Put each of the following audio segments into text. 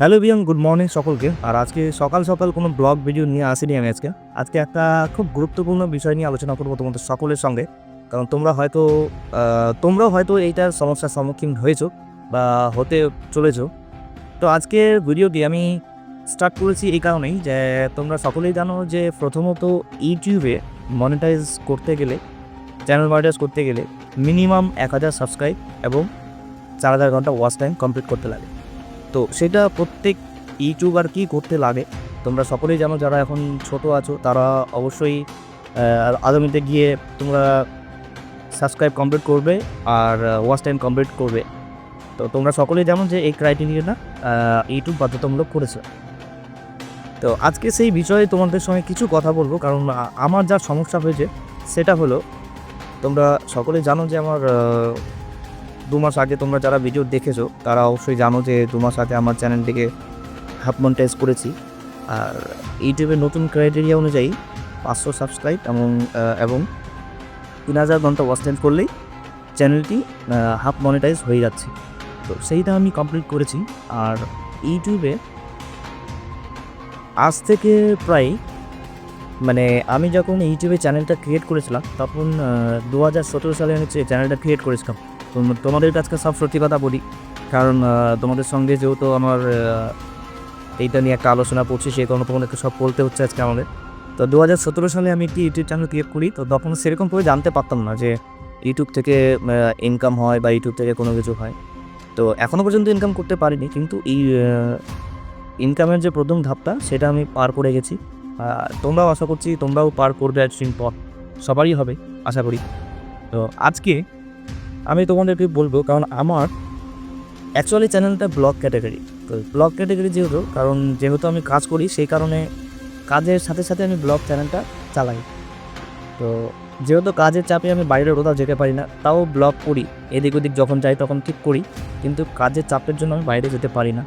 Hello বিয়ন, good morning সকলকে। আর আজকে সকাল সকাল কোনো ব্লগ, ভিডিও নিয়ে আসিনি আমি আজকে। আজকে একটা খুব গুরুত্বপূর্ণ বিষয় নিয়ে আলোচনা করব তোমাদের সকলের সঙ্গে। কারণ তোমরা হয়তো তোমরাও হয়তো এইটার সমস্যার সম্মুখীন হয়েছো বা হতে চলেছো। তো আজকে ভিডিওটি আমি স্টার্ট করেছি এই কারণেই যে তোমরা সকলেই জানো যে প্রথমত ইউটিউবে মনিটাইজ করতে গেলে চ্যানেল মনিটাইজ করতে গেলে মিনিমাম এক হাজার সাবস্ক্রাইব এবং চার হাজার ঘণ্টা ওয়াচ টাইম কমপ্লিট করতে লাগে। তো সেটা প্রত্যেক ইউটিউবার কি করতে লাগে। তোমরা সকলেই জানো যারা এখন ছোট আছো, তারা অবশ্যই আগামীতে গিয়ে তোমরা সাবস্ক্রাইব কমপ্লিট করবে আর ওয়াচ টাইম কমপ্লিট করবে। তো তোমরা সকলেই জানো যে এই ক্রাইটেরিয়াটা ইউটিউব বাধ্যতামূলক করেছে। তো আজকে সেই বিষয়ে তোমাদের সঙ্গে কিছু কথা বলব, কারণ আমার যা সমস্যা হয়েছে, সেটা হলো, তোমরা সকলে জানো যে আমার দু মাস আগে তোমরা যারা ভিডিও দেখেছ, তারা অবশ্যই জানো যে দু মাস আগে আমার চ্যানেলটিকে হাফ মনিটাইজ করেছি। আর ইউটিউবের নতুন ক্রাইটেরিয়া অনুযায়ী পাঁচশো সাবস্ক্রাইব এবং এবং তিন হাজার ঘণ্টা ওয়াচ করলেই চ্যানেলটি হাফ মনিটাইজ হয়ে যাচ্ছে। তো সেইটা আমি কমপ্লিট করেছি। আর ইউটিউবে আজ থেকে প্রায় মানে আমি যখন ইউটিউবে চ্যানেলটা ক্রিয়েট করেছিলাম, তখন দু হাজার সতেরো সালে আমি চ্যানেলটা ক্রিয়েট করেছিলাম তোমাদের কাছে সব সত্যি কথা বলি। কারণ তোমাদের সঙ্গে যেহেতু আমার এইটা নিয়ে একটা আলোচনা করছি সেই কারণে তোমাদেরকে সব বলতে হচ্ছে আজকে আমাদের। তো দু হাজার সতেরো সালে আমি একটি ইউটিউব চ্যানেল ক্রিয়েট করি, তো তখন সেরকম করে জানতে পারতাম না যে ইউটিউব থেকে ইনকাম হয় বা ইউটিউব থেকে কোনো কিছু হয়। তো এখনও পর্যন্ত ইনকাম করতে পারিনি, কিন্তু এই ইনকামের যে প্রথম ধাপটা, সেটা আমি পার করে গেছি। তোমরাও আশা করছি তোমরাও পার করবে একদিন পর। সবারই হবে, আশা করি। তো আজকে আমি তোমাদেরকে বলব, কারণ আমার অ্যাকচুয়ালি চ্যানেলটা ব্লগ ক্যাটাগরি তো ব্লগ ক্যাটাগরি যেহেতু, কারণ যেহেতু আমি কাজ করি, সেই কারণে কাজের সাথে সাথে আমি ব্লগ চ্যানেলটা চালাই। তো যেহেতু কাজের চাপে আমি বাইরে কোথাও যেতে পারি না, তাও ব্লগ করি। এদিক ওদিক যখন যাই তখন ঠিক করি, কিন্তু কাজের চাপের জন্য আমি বাইরে যেতে পারি না।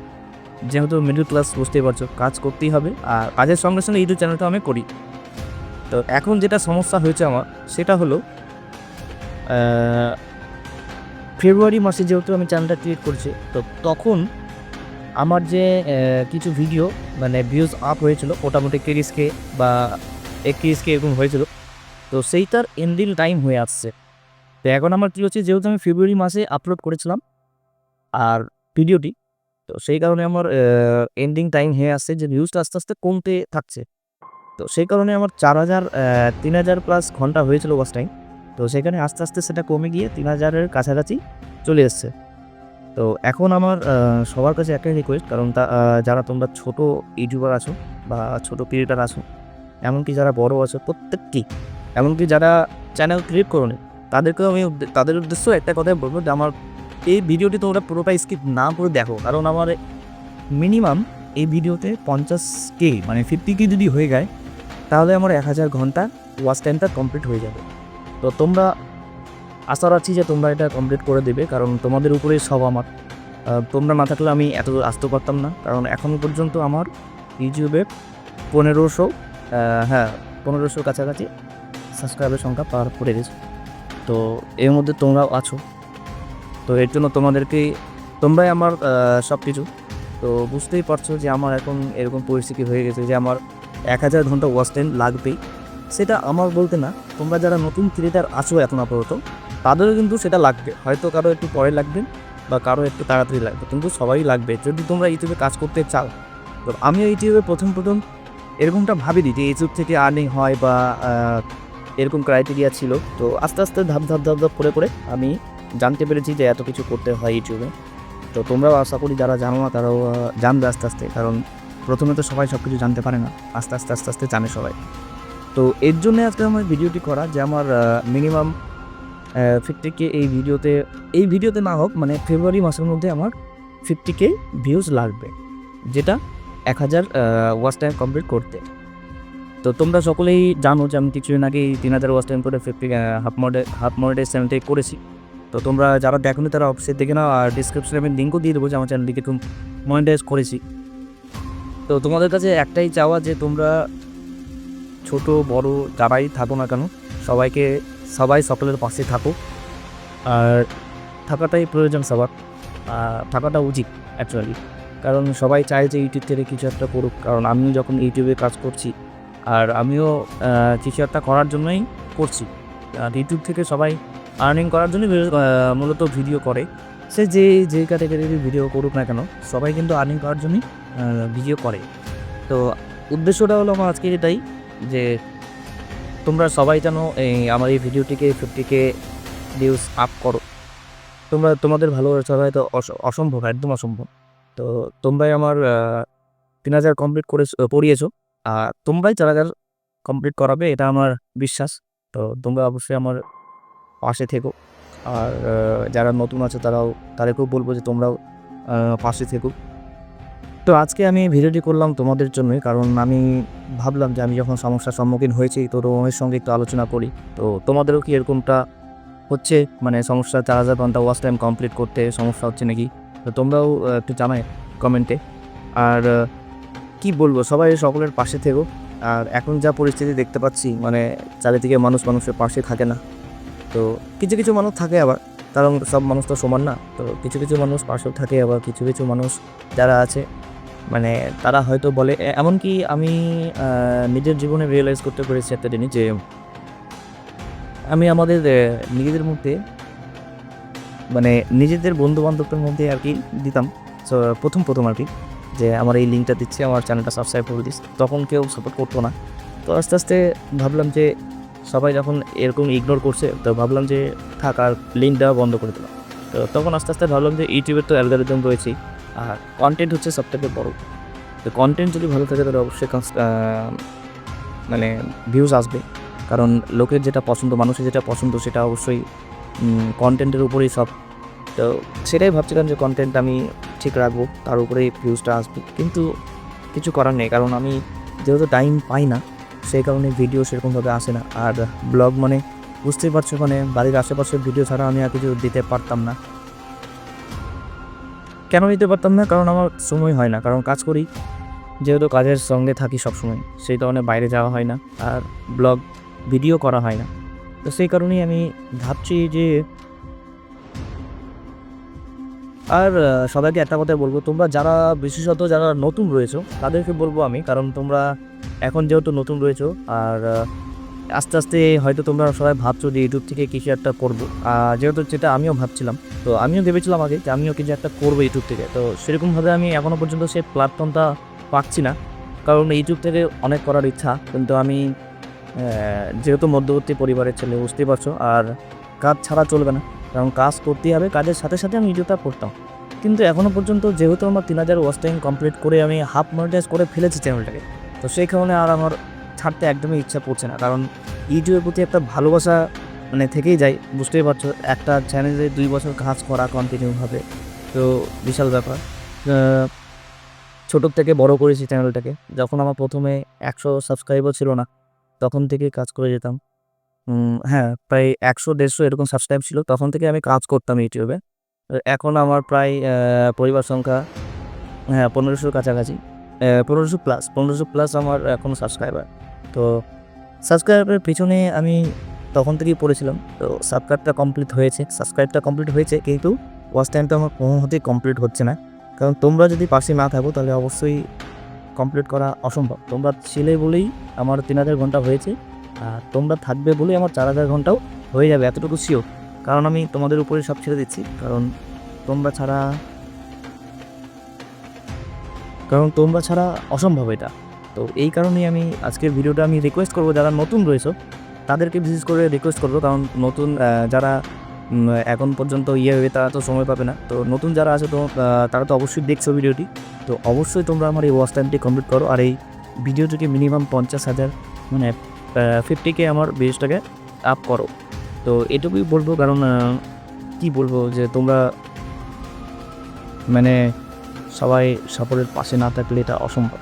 যেহেতু মিডল ক্লাস বুঝতেই পারছ, কাজ করতেই হবে, আর কাজের সঙ্গে সঙ্গে ইউটিউব চ্যানেলটা আমি করি। তো এখন যেটা সমস্যা হয়েছে আমার, সেটা হলো ফেব্রুয়ারি মাসে যেহেতু আমি চ্যানেলটা ক্রিয়েট করছি, তো তখন আমার যে কিছু ভিডিও মানে ভিউজ আপ হয়েছিল, মোটামুটি তিরিশ কে বা একত্রিশ কে এরকম হয়েছিল, তো সেইটার এন্ডিং টাইম হয়ে আসছে। তো এখন আমার কী হচ্ছে, যেহেতু আমি ফেব্রুয়ারি মাসে আপলোড করেছিলাম, আর ভিডিওটি তো সেই কারণে আমার এন্ডিং টাইম হয়ে আসছে, যে ভিউজটা আস্তে আস্তে কমতে থাকছে। তো সেই কারণে আমার চার হাজার তিন হাজার প্লাস ঘণ্টা হয়েছিল ওয়াচ টাইম তো সেখানে আস্তে আস্তে সেটা কমে গিয়ে তিন হাজারের কাছাকাছি চলে এসছে। তো এখন আমার সবার কাছে একটাই রিকোয়েস্ট কারণ তা যারা তোমরা ছোট ইউটিউবার আছো বা ছোট ক্রিয়েটার আছো, এমনকি যারা বড় আছো প্রত্যেকটি এমনকি যারা চ্যানেল ক্রিয়েট করো তাদেরকেও আমি তাদের উদ্দেশ্য একটা কথাই বলব যে আমার এই ভিডিওটি তোমরা পুরোটাই স্কিপ না করে দেখো, কারণ আমার মিনিমাম এই ভিডিওতে পঞ্চাশ কে মানে ফিফটি কে যদি হয়ে যায়, তাহলে আমার এক হাজার ঘণ্টা ওয়াচ টাইমটা কমপ্লিট হয়ে যাবে। তো তোমরা আশা রাখছি যে তোমরা এটা কমপ্লিট করে দেবে, কারণ তোমাদের উপরেই সব আমার। তোমরা না থাকলে আমি এত আসতে পারতাম না, কারণ এখন পর্যন্ত আমার ইউটিউবে পনেরোশো হ্যাঁ পনেরোশোর কাছাকাছি সাবস্ক্রাইবের সংখ্যা পার করে গেছে তো এর মধ্যে তোমরাও আছো। তো এর জন্য তোমাদেরকে, তোমরাই আমার সব কিছু তো বুঝতেই পারছ যে আমার এখন এরকম পরিস্থিতি হয়ে গেছে যে আমার এক হাজার ঘণ্টা ওয়াচ টাইম লাগবেই। সেটা আমার বলতে না, তোমরা যারা নতুন ক্রিয়েটার আছো এখন আপাতত তাদেরও কিন্তু সেটা লাগবে। হয়তো কারও একটু পরে লাগবে বা কারও একটু তাড়াতাড়ি লাগবে, কিন্তু সবাই লাগবে। যদি তোমরা ইউটিউবে কাজ করতে চাও, তো আমিও ইউটিউবে প্রথম প্রথম এরকমটা ভাবিনি যে ইউটিউব থেকে আর্নিং হয় বা এরকম ক্রাইটেরিয়া ছিল। তো আস্তে আস্তে ধাপ ধাপ ধাপ ধাপ করে করে আমি জানতে পেরেছি যে এত কিছু করতে হয় ইউটিউবে। তো তোমরাও আশা করি যারা জানো না, তারাও জানবে আস্তে আস্তে। কারণ প্রথমে তো সবাই সব কিছু জানতে পারে না। আস্তে আস্তে আস্তে আস্তে জানে সবাই। তো এর জন্য আজকে আমার ভিডিওটি করা যে আমার মিনিমাম ফিফটি কে এই ভিডিওতে এই ভিডিওতে না হোক মানে ফেব্রুয়ারি মাসের মধ্যে আমার ফিফটি কে ভিউজ লাগবে, যেটা এক হাজার ওয়াচ টাইম কমপ্লিট করতে। তো তোমরা সকলেই জানো যে আমি কিছুদিন আগে তিন হাজার ওয়াচ টাইম করে fifty half model half model চ্যানেলটাই করেছি। তো তোমরা যারা দেখোনি তারা অফিসে দেখে নাও, আর ডিসক্রিপশনে আমি লিঙ্কও দিয়ে দেবো যে আমার চ্যানেলটিকে একটু মনিটাইজ করেছি। তো তোমাদের কাছে একটাই চাওয়া যে তোমরা ছোট, বড় যারাই থাকো না কেন, সবাইকে, সবাই সকলের পাশে থাকো। আর থাকাটাই প্রয়োজন সবার। থাকাটা উচিত অ্যাকচুয়ালি কারণ সবাই চায় যে ইউটিউব থেকে কিছু একটা করুক। কারণ আমিও যখন ইউটিউবে কাজ করছি, আর আমিও কিছু একটা করার জন্যই করছি। আর ইউটিউব থেকে সবাই আর্নিং করার জন্য মূলত ভিডিও করে। সে যে যে ক্যাটাগরির ভিডিও করুক না কেন, সবাই কিন্তু আর্নিং করার জন্যই ভিডিও করে। তো উদ্দেশ্যটা হলো আমার আজকে এটাই। যে তোমরা সবাই যেন এই আমার এই ভিডিওটিকে ফিফটিকে ভিউজ আপ করো। তোমরা, তোমাদের ভালোবাসা হয়তো অস- অসম্ভব, একদম অসম্ভব। তো তোমরাই আমার তিন হাজার কমপ্লিট করে পড়িয়েছো। আর তোমরাই চার হাজার কমপ্লিট করাবে, এটা আমার বিশ্বাস। তো তোমরা অবশ্যই আমার পাশে থেকো। আর যারা নতুন আছে তারাও, তাদেরকেও বলব যে তোমরাও পাশে থেকো। তো আজকে আমি ভিডিওটি করলাম তোমাদের জন্যই, কারণ আমি ভাবলাম যে আমি যখন সমস্যার সম্মুখীন হয়েছি, তো তোমাদের সঙ্গে একটু আলোচনা করি। তো তোমাদেরও কি এরকমটা হচ্ছে? মানে সমস্যা চার হাজার ঘণ্টা ওয়াচ টাইম কমপ্লিট করতে সমস্যা হচ্ছে নাকি? তো তোমরাও একটু জানাই কমেন্টে আর কি বলব, সবাই সকলের পাশে থেকো। আর এখন যা পরিস্থিতি দেখতে পাচ্ছি মানে চারিদিকে মানুষ মানুষের পাশে থাকে না। তো কিছু কিছু মানুষ থাকে আবার, কারণ সব মানুষ তো সমান না। তো কিছু কিছু মানুষ পাশেও থাকে, আবার কিছু কিছু মানুষ যারা আছে মানে তারা হয়তো বলে এমনকি আমি নিজের জীবনে রিয়েলাইজ করতে পেরেছি একটা জিনিস যে, আমি আমাদের নিজেদের মধ্যে মানে নিজেদের বন্ধু বান্ধবদের মধ্যে আর কি দিতাম। তো প্রথম প্রথম আর কি, যে আমার এই লিঙ্কটা দিচ্ছি, আমার চ্যানেলটা সাবস্ক্রাইব করে দিস। তখন কেউ সাপোর্ট করতো না। তো আস্তে আস্তে ভাবলাম যে, সবাই যখন এরকম ইগনোর করছে, তো ভাবলাম যে, থাক আর লিঙ্ক দেওয়া বন্ধ করে দিলাম। তো তখন আস্তে আস্তে ভাবলাম যে, ইউটিউবের তো অ্যালগারিদম রয়েছেই। আর কন্টেন্ট হচ্ছে সবথেকে বড়। তো কন্টেন্ট যদি ভালো থাকে, তাহলে অবশ্যই মানে ভিউজ আসবে। কারণ লোকের যেটা পছন্দ, মানুষের যেটা পছন্দ, সেটা অবশ্যই কন্টেন্টের উপরেই সব। তো সেটাই ভাবছিলাম যে কন্টেন্ট আমি ঠিক রাখব, তার উপরেই ভিউজটা আসবে। কিন্তু কিছু করার নেই, কারণ আমি যেহেতু টাইম পাই না, সেই কারণে ভিডিও সেরকমভাবে আসে না। আর ব্লগ মানে বুঝতেই পারছ মানে বাড়ির আশেপাশের ভিডিও ছাড়া আমি আর কিছু দিতে পারতাম না। কেন দিতে পারতাম না? কারণ আমার সময় হয় না। কারণ কাজ করি, যেহেতু কাজের সঙ্গে থাকি সবসময়, সেই কারণে বাইরে যাওয়া হয় না আর ব্লগ, ভিডিও করা হয় না। তো সেই কারণেই আমি ভাবছি যে আর সবাইকে একটা কথা বলব, তোমরা যারা বিশেষত যারা নতুন রয়েছো, তাদেরকে বলব আমি, কারণ তোমরা এখন যেহেতু নতুন রয়েছো, আর আস্তে আস্তে হয়তো তোমরা সবাই ভাবছ যে ইউটিউব থেকে কিছু একটা করব। যেহেতু যেটা আমিও ভাবছিলাম, তো আমিও ভেবেছিলাম আগে যে আমিও কিছু একটা করব ইউটিউব থেকে। তো সেরকমভাবে আমি এখনও পর্যন্ত সেই প্ল্যাটফর্মটা পাচ্ছি না। কারণ ইউটিউব থেকে অনেক করার ইচ্ছা, কিন্তু আমি যেহেতু মধ্যবর্তী পরিবারের ছেলে, বুঝতেই পারছ, আর কাজ ছাড়া চলবে না। কারণ কাজ করতেই হবে, কাজের সাথে সাথে আমি ইউটিউবটা করতাম। কিন্তু এখনও পর্যন্ত যেহেতু আমার তিন হাজার ওয়াচ টাইম কমপ্লিট করে আমি হাফ মনিটাইজ করে ফেলেছি চ্যানেলটাকে তো সেই কারণে আর আমার ছাড়তে একদমই ইচ্ছা পড়ছে না। কারণ ইউটিউবের প্রতি একটা ভালোবাসা মানে থেকেই যায়, বুঝতেই পারছ। একটা চ্যানেলে দুই বছর কাজ করা কন্টিনিউভাবে তো বিশাল ব্যাপার। ছোটোর থেকে বড় করেছি চ্যানেলটাকে যখন আমার প্রথমে একশো সাবস্ক্রাইবার ছিল না, তখন থেকে কাজ করে যেতাম। হ্যাঁ প্রায় একশো, দেড়শো এরকম সাবস্ক্রাইব ছিল। তখন থেকে আমি কাজ করতাম ইউটিউবে। এখন আমার প্রায় পরিবার সংখ্যা হ্যাঁ পনেরোশোর কাছাকাছি। পনেরোশো প্লাস পনেরোশো প্লাস আমার এখন সাবস্ক্রাইবার তো সাবস্ক্রাইবের পিছনে আমি তখন থেকেই পড়েছিলাম। তো সাবস্ক্রাইবটা কমপ্লিট হয়েছে। সাবস্ক্রাইবটা কমপ্লিট হয়েছে কিন্তু ওয়াচ টাইমটা আমার কোনো মতেই কমপ্লিট হচ্ছে না। কারণ তোমরা যদি পাশে না থাকো তাহলে অবশ্যই কমপ্লিট করা অসম্ভব। তোমরা ছিলে বলেই আমার তিন হাজার ঘণ্টা হয়েছে। আর তোমরা থাকবে বলেই আমার চার হাজার ঘন্টাও হয়ে যাবে এতটুকু শিওর কারণ আমি তোমাদের উপরে সব ছেড়ে দিচ্ছি। কারণ তোমরা ছাড়া, কারণ তোমরা ছাড়া অসম্ভব এটা। তো এই কারণেই আমি আজকের ভিডিওটা আমি রিকোয়েস্ট করব যারা নতুন রয়েছে, তাদেরকে বিশেষ করে রিকোয়েস্ট করব। কারণ নতুন যারা এখন পর্যন্ত ইয়ে হবে তারা তো সময় পাবে না। তো নতুন যারা আছে তো তারা তো অবশ্যই দেখছ ভিডিওটি। তো অবশ্যই তোমরা আমার এই ওয়াচ টাইমটি কমপ্লিট করো। আর এই ভিডিওটিকে মিনিমাম পঞ্চাশ হাজার মানে ফিফটিকে আমার ভিডিওসটাকে আপ করো। তো এটুকুই বলব কারণ কি বলব যে তোমরা মানে সবাই সাপোর্টের পাশে না থাকলে এটা অসম্ভব।